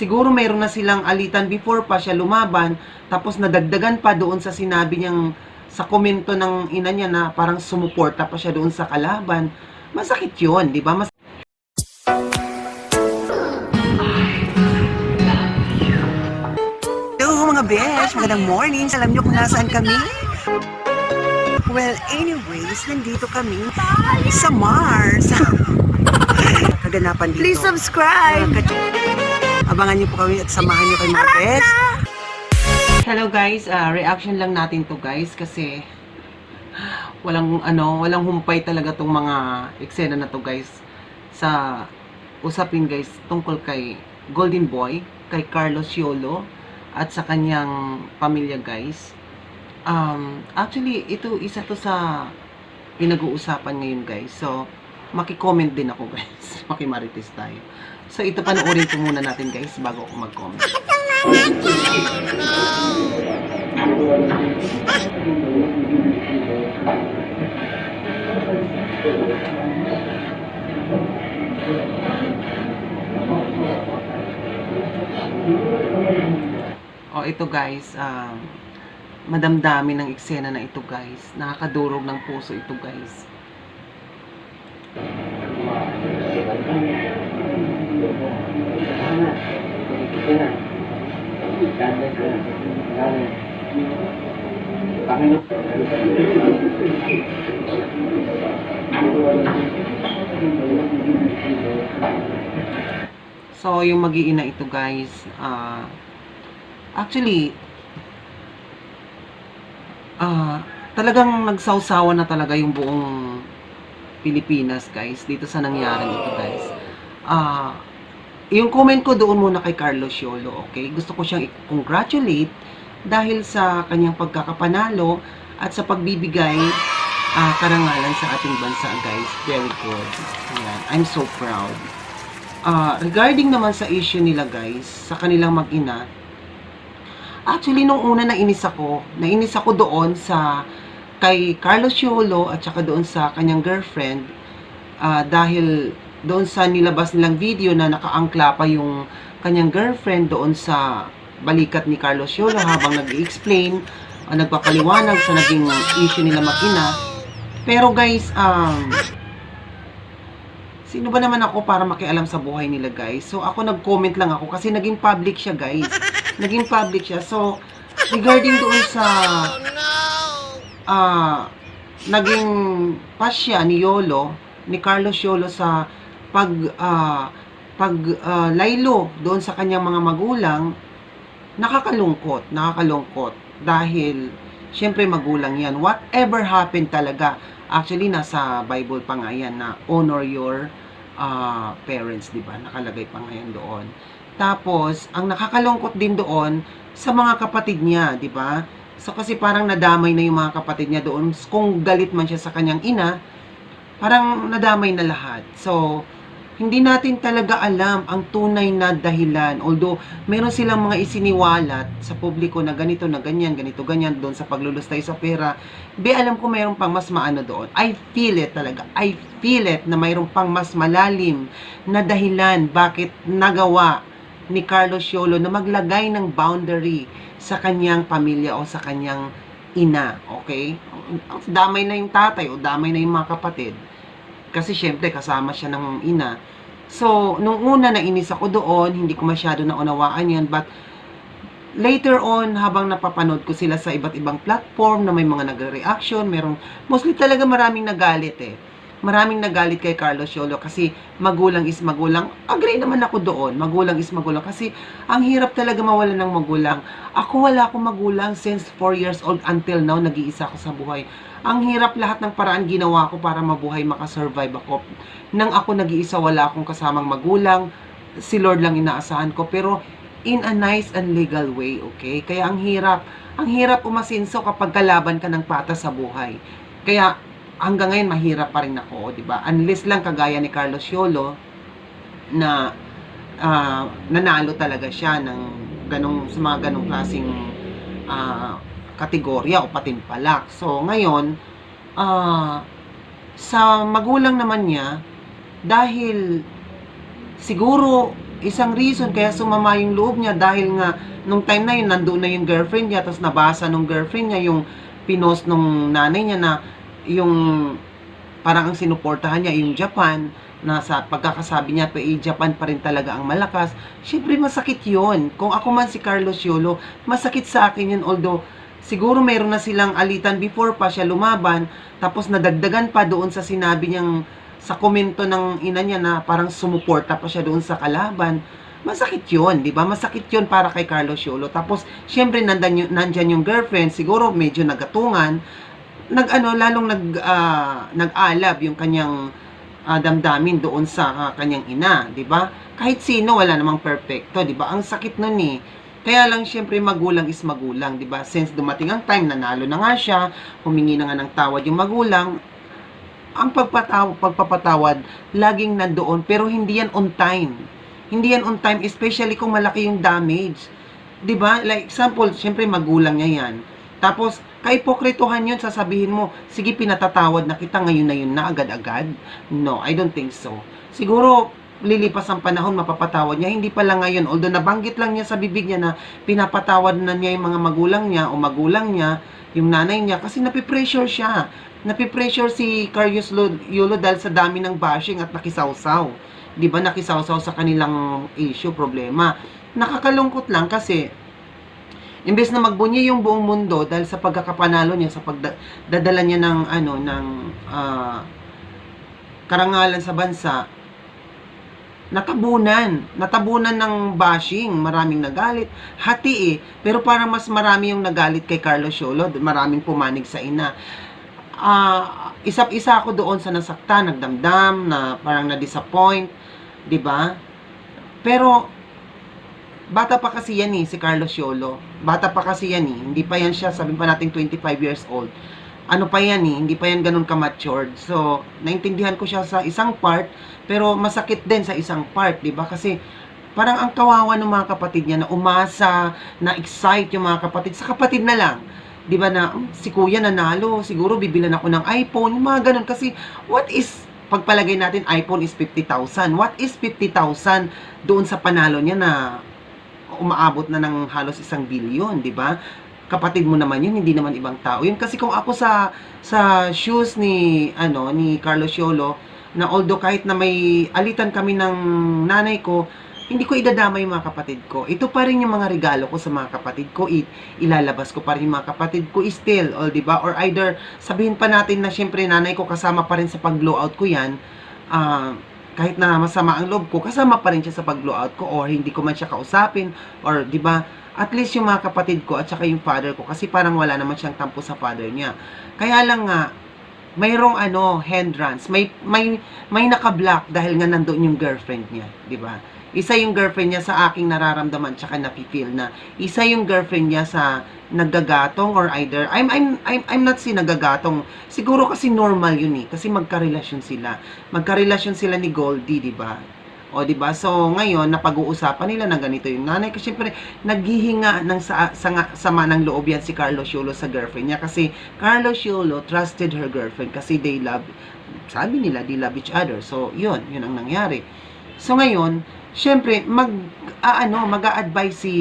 siguro mayroon na silang alitan before pa siya lumaban, tapos nadagdagan pa doon sa sinabi niyang sa komento ng ina niya na parang sumuporta pa siya doon sa kalaban. Masakit yun, di ba? Mas Hello mga besh! Magandang morning! Alam niyo kung nasaan kami? Well, anyways, nandito kami sa Mars. Kaganapan dito. Please subscribe! Ka- Abangan niyo po kami at samahan niyo kay mga besh. Hello guys, ah, reaction lang natin to guys kasi walang ano, walang humpay talaga tong mga eksena na to guys sa usapin guys tungkol kay Golden Boy, kay Carlos Yolo at sa kanyang pamilya guys. Um, actually, ito isa to sa pinag-uusapan ngayon guys. So, maki-comment din ako guys. Makimarites tayo. So, ito panoorin ko muna natin guys bago ako mag-comment. Oh, ito guys, um, madamdami ng eksena na ito guys. Nakakadurog ng puso ito guys. So, yung mag-iina ito guys, ah, actually, ah, talagang nagsawsawa na talaga yung buong Pilipinas guys, dito sa nangyari ito guys. Ah, yung comment ko doon muna kay Carlos Yolo, okay? Gusto ko siyang i-congratulate dahil sa kanyang pagkakapanalo at sa pagbibigay ah, karangalan sa ating bansa guys. Very good. Ayan. I'm so proud. Ah, regarding naman sa issue nila guys, sa kanilang mag-ina, actually nung una nainis ako, nainis ako doon sa kay Carlos Yolo at saka doon sa kanyang girlfriend ah, dahil doon sa nilabas nilang video na nakaangkla pa yung kanyang girlfriend doon sa balikat ni Carlos Yolo habang nag-explain o nagpapaliwanag sa naging issue nila mag-ina. Pero guys, um, Sino ba naman ako para makialam sa buhay nila, guys? So, ako nag-comment lang ako kasi naging public siya, guys. Naging public siya. So, regarding doon sa ah naging pasya ni Yolo, ni Carlos Yolo sa pag ah, pag ah, laylo doon sa kanyang mga magulang, nakakalungkot, nakakalungkot dahil syempre magulang 'yan. Whatever happened talaga, actually nasa Bible pa nga 'yan na honor your ah, parents, 'di ba? Nakalagay pa nga 'yan doon. Tapos, ang nakakalungkot din doon sa mga kapatid niya, 'di ba? So kasi parang nadamay na yung mga kapatid niya doon. Kung galit man siya sa kanyang ina, parang nadamay na lahat. So, hindi natin talaga alam ang tunay na dahilan. Although, meron silang mga isiniwalat sa publiko na ganito, na ganyan, ganito, ganyan, doon sa paglulustay sa pera. Be, alam ko mayroon pang mas maano doon. I feel it talaga. I feel it na mayroon pang mas malalim na dahilan bakit nagawa ni Carlos Yolo na maglagay ng boundary sa kanyang pamilya o sa kanyang ina, okay? Damay na yung tatay o damay na yung mga kapatid. Kasi syempre kasama siya ng ina. So, nung una nainis ako doon, hindi ko masyado naunawaan yan. But, later on, habang napapanood ko sila sa iba't ibang platform na may mga nagre-reaction, merong, mostly talaga maraming nagalit eh. Maraming nagalit kay Carlos Yolo kasi magulang is magulang. Agree naman ako doon, magulang is magulang. Kasi ang hirap talaga mawala ng magulang. Ako wala akong magulang since 4 years old until now, nag-iisa ako sa buhay. Ang hirap lahat ng paraan ginawa ko para mabuhay, makasurvive ako. Nang ako nag-iisa, wala akong kasamang magulang. Si Lord lang inaasahan ko. Pero in a nice and legal way, okay? Kaya ang hirap, ang hirap umasinso kapag kalaban ka ng patas sa buhay. Kaya hanggang ngayon mahirap pa rin ako, 'di ba? Unless lang kagaya ni Carlos Yolo na ah, nanalo talaga siya ng ganong sa mga ganong klaseng ah, kategorya o patimpalak. So ngayon ah, sa magulang naman niya dahil siguro isang reason kaya sumama yung loob niya dahil nga nung time na yun nandoon na yung girlfriend niya tapos nabasa nung girlfriend niya yung pinost nung nanay niya na yung parang ang sinuportahan niya yung Japan na sa pagkakasabi niya pa eh, Japan pa rin talaga ang malakas. Siyempre masakit yon Kung ako man si Carlos Yolo, masakit sa akin yun although siguro meron na silang alitan before pa siya lumaban tapos nadagdagan pa doon sa sinabi niyang sa komento ng ina niya na parang sumuporta pa siya doon sa kalaban. Masakit yun, di ba? Masakit yun para kay Carlos Yolo. Tapos, syempre, nandan, yung- nandyan yung girlfriend, siguro medyo nagatungan, nag ano lalong nag ah, nag-alab yung kanyang ah, damdamin doon sa ah, kanyang ina, 'di ba? Kahit sino wala namang perpekto, 'di ba? Ang sakit nun eh. Kaya lang syempre magulang is magulang, 'di ba? Since dumating ang time nanalo na nga siya, humingi na nga ng tawad yung magulang, ang pagpataw pagpapatawad laging nandoon pero hindi yan on time. Hindi yan on time especially kung malaki yung damage. 'Di ba? Like example, syempre magulang niya yan. Tapos kaipokritohan yun, sasabihin mo, sige pinatatawad na kita ngayon na yun na agad-agad. No, I don't think so. Siguro, lilipas ang panahon, mapapatawad niya. Hindi pala ngayon, although nabanggit lang niya sa bibig niya na pinapatawad na niya yung mga magulang niya o magulang niya, yung nanay niya, kasi napipressure siya. Napipressure si Carius Yulo dahil sa dami ng bashing at nakisawsaw. Di ba nakisawsaw sa kanilang issue, problema. Nakakalungkot lang kasi imbes na magbunyi yung buong mundo dahil sa pagkakapanalo niya sa pagdadala niya ng ano ng ah, karangalan sa bansa natabunan. Natabunan ng bashing. Maraming nagalit. Hati eh. Pero para mas marami yung nagalit kay Carlos Yolo maraming pumanig sa ina. Ah isap-isa ako doon sa nasaktan nagdamdam na parang na-disappoint 'di ba? Pero bata pa kasi yan eh, si Carlos Yolo. Bata pa kasi yan eh. Hindi pa yan siya, sabihin pa natin 25 years old. Ano pa yan eh, hindi pa yan ganun ka-matured. So, naintindihan ko siya sa isang part, pero masakit din sa isang part, di ba? Kasi, parang ang kawawa ng mga kapatid niya na umasa, na excite yung mga kapatid. Sa kapatid na lang. Di ba na, "Hmm, si kuya nanalo, siguro bibilan ako ng iPhone, yung mga ganun. Kasi, what is, pagpalagay natin, iPhone is 50,000. What is 50,000 doon sa panalo niya na umaabot na ng halos isang bilyon, di ba? Kapatid mo naman yun, hindi naman ibang tao. Yun kasi kung ako sa sa shoes ni ano ni Carlos Yolo na although kahit na may alitan kami ng nanay ko, hindi ko idadama yung mga kapatid ko. Ito pa rin yung mga regalo ko sa mga kapatid ko. I, ilalabas ko pa rin yung mga kapatid ko still, o di ba? Or either sabihin pa natin na syempre nanay ko kasama pa rin sa pag-blowout ko yan. Ah, kahit na masama ang loob ko, kasama pa rin siya sa pag-blowout ko or hindi ko man siya kausapin or 'di ba? At least yung mga kapatid ko at saka yung father ko kasi parang wala naman siyang tampo sa father niya. Kaya lang nga mayroong ano hindrance, may may may naka-block dahil nga nandoon yung girlfriend niya, 'di ba? Isa yung girlfriend niya sa aking nararamdaman tsaka napi-feel na isa yung girlfriend niya sa naggagatong or either I'm I'm I'm, I'm not si nagagatong. Siguro kasi normal yun eh kasi magkarelasyon sila. Magkarelasyon sila ni Goldie, 'di ba? O 'di ba? So ngayon napag-uusapan nila na ganito yung nanay kasi syempre naghihinga ng sa, sa, sama ng loob yan si Carlos Yolo sa girlfriend niya kasi Carlos Yolo trusted her girlfriend kasi they love sabi nila they love each other. So yun, yun ang nangyari. So ngayon, syempre mag ah, ano, mag-a-advise si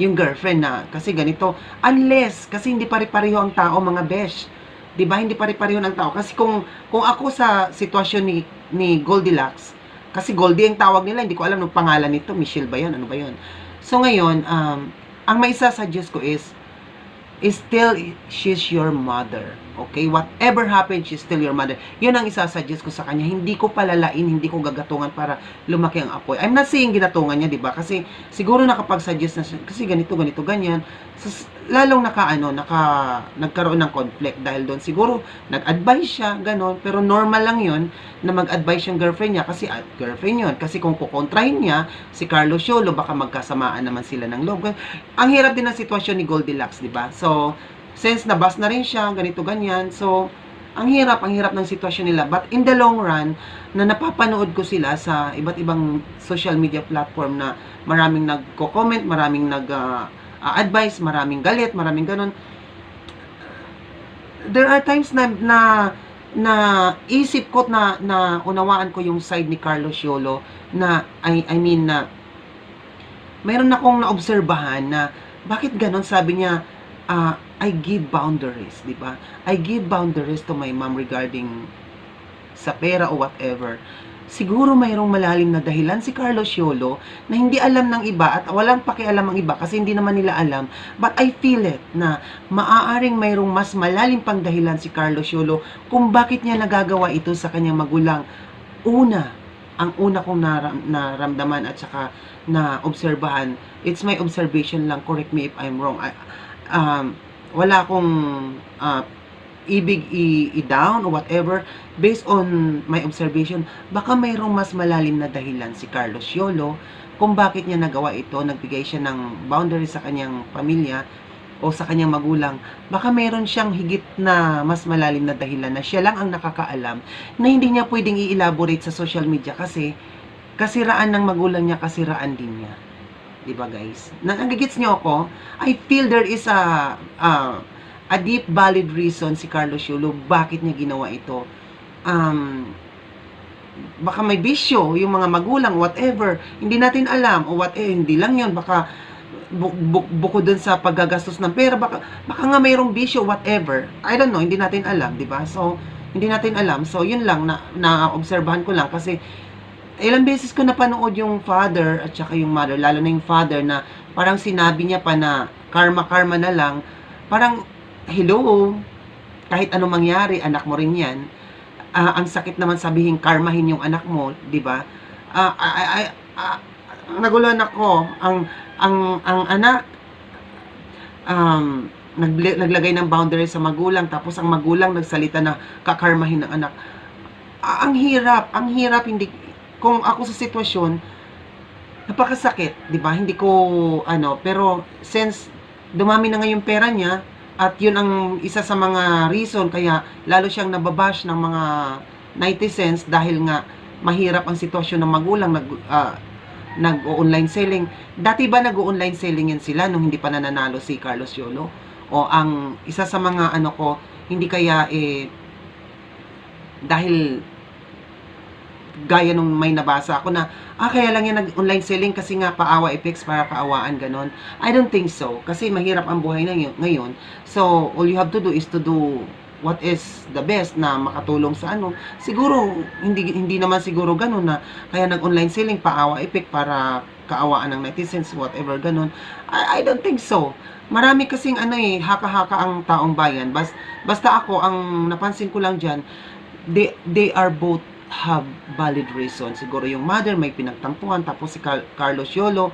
yung girlfriend na kasi ganito unless kasi hindi pare-pareho ang tao mga besh. 'di ba? Hindi pare-pareho ng tao. Kasi kung kung ako sa sitwasyon ni ni Goldilocks kasi Goldie ang tawag nila hindi ko alam ng pangalan nito Michelle ba yan ano ba yun? So ngayon um, ang may suggest ko is is still she's your mother okay whatever happened she's still your mother. Yun ang isasuggest ko sa kanya. Hindi ko palalain hindi ko gagatungan para lumaki ang apoy. I'm not saying ginatungan niya di ba? Kasi siguro nakapag-suggest na siya kasi ganito ganito ganyan. Sus- lalong naka ano naka nagkaroon ng conflict dahil doon. Siguro nag-advise siya ganon. Pero normal lang yun na mag-advise yung girlfriend niya kasi ah, girlfriend yun. Kasi kung kukontrahin niya si Carlos Yolo baka magkasamaan naman sila ng loob. Ang hirap din ng sitwasyon ni Goldilocks di ba? So since nabas na rin siya ganito ganyan so ang hirap, ang hirap ng sitwasyon nila. But in the long run, na napapanood ko sila sa iba't ibang social media platform na maraming nagko-comment, maraming nag-advise, maraming galit, maraming ganun. There are times na, na na isip ko na na unawaan ko yung side ni Carlos Yolo na I I mean na meron akong naobserbahan na bakit ganon sabi niya ah, I give boundaries, di ba? I give boundaries to my mom regarding sa pera o whatever. Siguro mayroong malalim na dahilan si Carlos Yolo na hindi alam ng iba at walang pakialam ang iba kasi hindi naman nila alam. But I feel it na maaaring mayroong mas malalim pang dahilan si Carlos Yolo kung bakit niya nagagawa ito sa kanyang magulang. Una, ang una kong naram, naramdaman at saka na obserbahan, it's my observation lang, correct me if I'm wrong. I, um, wala akong ah, ibig i-down or whatever based on my observation, baka mayroong mas malalim na dahilan si Carlos Yolo kung bakit niya nagawa ito, nagbigay siya ng boundary sa kanyang pamilya o sa kanyang magulang, baka mayroon siyang higit na mas malalim na dahilan na siya lang ang nakakaalam na hindi niya pwedeng i-elaborate sa social media kasi kasiraan ng magulang niya, kasiraan din niya. 'Di ba guys? Nagigits niyo ako? I feel there is a a, a deep valid reason si Carlos Yulo bakit niya ginawa ito. Um, baka may bisyo yung mga magulang whatever. Hindi natin alam o what eh, hindi lang yon baka bu- bu- bukod dun sa paggagastos ng pera. Baka baka nga mayroong bisyo whatever. I don't know. Hindi natin alam di ba? So hindi natin alam. So yun lang. Na na-obserbahan ko lang kasi ilang beses ko napanood yung father at saka yung mother lalo na yung father na parang sinabi niya pa na karma karma na lang parang hello kahit anong mangyari anak mo rin yan Ah, ang sakit naman sabihin karmahin yung anak mo, 'di ba? Ah, naguluhan ako. Ang ang ang anak um naglagay ng boundary sa magulang tapos ang magulang nagsalita na kakarmahin ng anak. Ah, ang hirap, ang hirap hindi kung ako sa sitwasyon napakasakit, 'di ba? Hindi ko ano, pero since dumami na nga yung pera niya, at yun ang isa sa mga reason kaya lalo siyang nababash ng mga netizens dahil nga mahirap ang sitwasyon ng magulang nag ah, nag-online selling. Dati ba nag-online selling yan sila nung hindi pa nananalo si Carlos Yolo? O ang isa sa mga ano ko, hindi kaya eh dahil gaya nung may nabasa ako na ah kaya lang yan nag-online selling kasi nga paawa effects para kaawaan ganon. I don't think so kasi mahirap ang buhay na ngayon-. So all you have to do is to do what is the best na makatulong sa ano. Siguro hindi hindi naman siguro ganon na kaya nag-online selling paawa effect para kaawaan ng netizens whatever ganon. I, I don't think so. Marami kasing ano eh haka-haka ang taong bayan. Bas, basta ako ang napansin ko lang diyan they they are both have valid reason. Siguro yung mother may pinagtampuhan tapos si Car- Carlos Yolo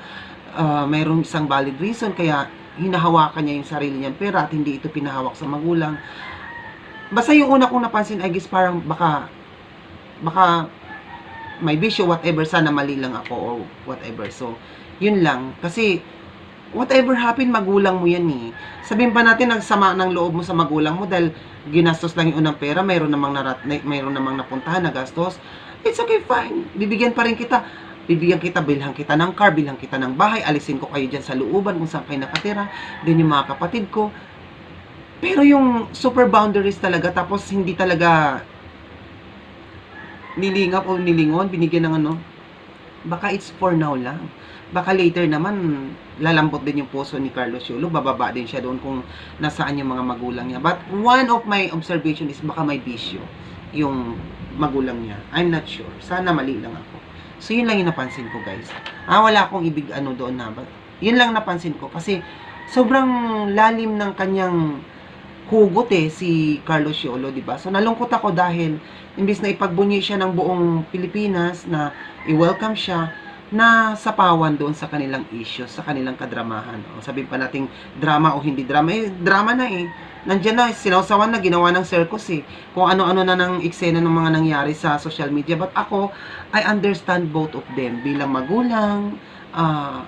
uh, mayroong isang valid reason kaya hinahawakan niya yung sarili niyang pera at hindi ito pinahawak sa magulang. Basta yung una kong napansin, I guess parang baka baka may bisyo whatever sana mali lang ako or whatever. So, yun lang kasi whatever happen magulang mo yan eh. Sabihin pa natin nagsama ng loob mo sa magulang mo dahil ginastos lang yung unang pera, mayroon namang narat, na- mayroon namang napuntahan na gastos. It's okay, fine. Bibigyan pa rin kita. Bibigyan kita, bilhan kita ng car, bilhan kita ng bahay, alisin ko kayo dyan sa looban kung saan kayo nakatira. Then yung mga kapatid ko. Pero yung super boundaries talaga, tapos hindi talaga nilingap o nilingon, binigyan ng ano, baka it's for now lang. Baka later naman, lalambot din yung puso ni Carlos Yulo, bababa din siya doon kung nasaan yung mga magulang niya. But one of my observation is baka may bisyo yung magulang niya. I'm not sure. Sana mali lang ako. So, yun lang yung napansin ko, guys. Ah, wala akong ibig ano doon na. But, yun lang napansin ko. Kasi, sobrang lalim ng kanyang hugot eh, si Carlos Yolo, di ba? So, nalungkot ako dahil, imbis na ipagbunyi siya ng buong Pilipinas, na i-welcome siya, na sapawan doon sa kanilang issues, sa kanilang kadramahan. O, sabihin pa nating drama o hindi drama. Eh, drama na eh. Nandiyan na, sinawsawan na, ginawa ng circus eh. Kung ano-ano na ng eksena ng mga nangyari sa social media. But ako, I understand both of them. Bilang magulang, nain-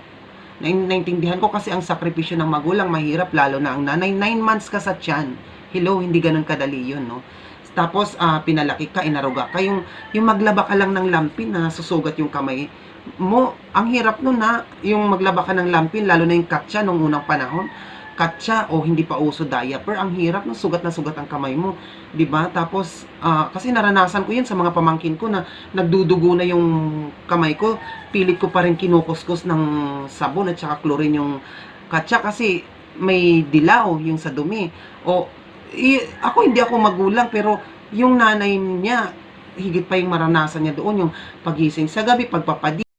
naintindihan ko kasi ang sakripisyo ng magulang mahirap, lalo na ang nanay. Nine months ka sa tiyan. Hello, hindi ganun kadali yun, no? Tapos, ah, pinalaki ka, inaruga ka. Yung, yung maglaba ka lang ng lampin na susugat yung kamay mo, ang hirap nun na yung maglaba ka ng lampin, lalo na yung katsa nung unang panahon. Katsa o hindi pa uso diaper, ang hirap ng sugat na sugat ang kamay mo, 'di ba? Tapos ah, kasi naranasan ko 'yun sa mga pamangkin ko na nagdudugo na yung kamay ko, pilit ko pa rin kinukuskus ng sabon at saka chlorine yung katsa kasi may dilaw yung sa dumi. O ako hindi ako magulang pero yung nanay niya higit pa yung maranasan niya doon yung pagising sa gabi, pagpapadi.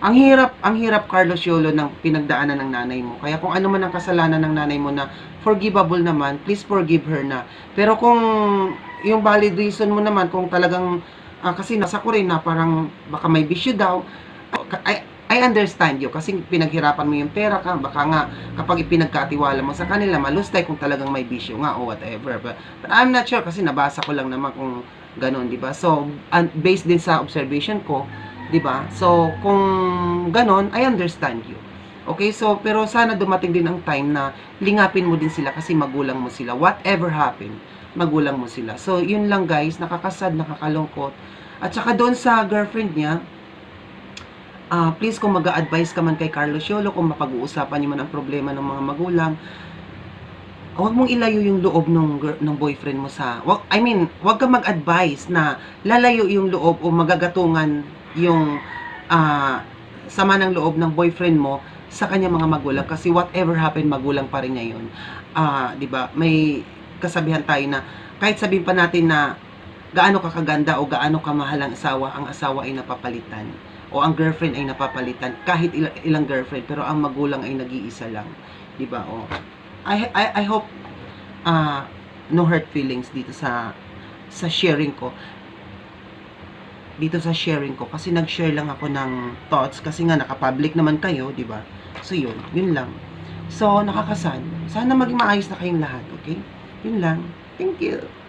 Ang hirap, ang hirap Carlos Yolo ng pinagdaanan ng nanay mo. Kaya kung ano man ang kasalanan ng nanay mo na forgivable naman, please forgive her na. Pero kung yung valid reason mo naman, kung talagang, ah, kasi nasa ko rin na parang baka may bisyo daw, I, I understand you kasi pinaghirapan mo yung pera ka, baka nga kapag ipinagkatiwala mo sa kanila, malustay kung talagang may bisyo nga o whatever. But, but I'm not sure kasi nabasa ko lang naman kung ganun, di ba? So, based din sa observation ko, 'di ba? So, kung ganon, I understand you. Okay, so pero sana dumating din ang time na lingapin mo din sila kasi magulang mo sila. Whatever happened, magulang mo sila. So, yun lang guys, nakakasad, nakakalungkot. At saka doon sa girlfriend niya, ah please kung mag-a-advise ka man kay Carlos Yolo, kung mapag-uusapan niyo man ang problema ng mga magulang, huwag mong ilayo yung loob ng ng boyfriend mo sa I mean, huwag ka mag-advise na lalayo yung loob o magagatungan yung ah, sama ng loob ng boyfriend mo sa kanya mga magulang kasi whatever happened magulang pa rin niya yun. Ah, 'di ba? May kasabihan tayo na kahit sabihin pa natin na gaano ka kaganda o gaano kamahal ang asawa, ang asawa ay napapalitan o ang girlfriend ay napapalitan kahit ilang, ilang girlfriend pero ang magulang ay nag-iisa lang, 'di ba? O I I I hope ah no hurt feelings dito sa sa sharing ko dito sa sharing ko kasi nag-share lang ako ng thoughts kasi nga naka-public naman kayo, 'di ba? So yun, yun lang. So nakakasan. Sana maging maayos na kayong lahat, okay? Yun lang. Thank you.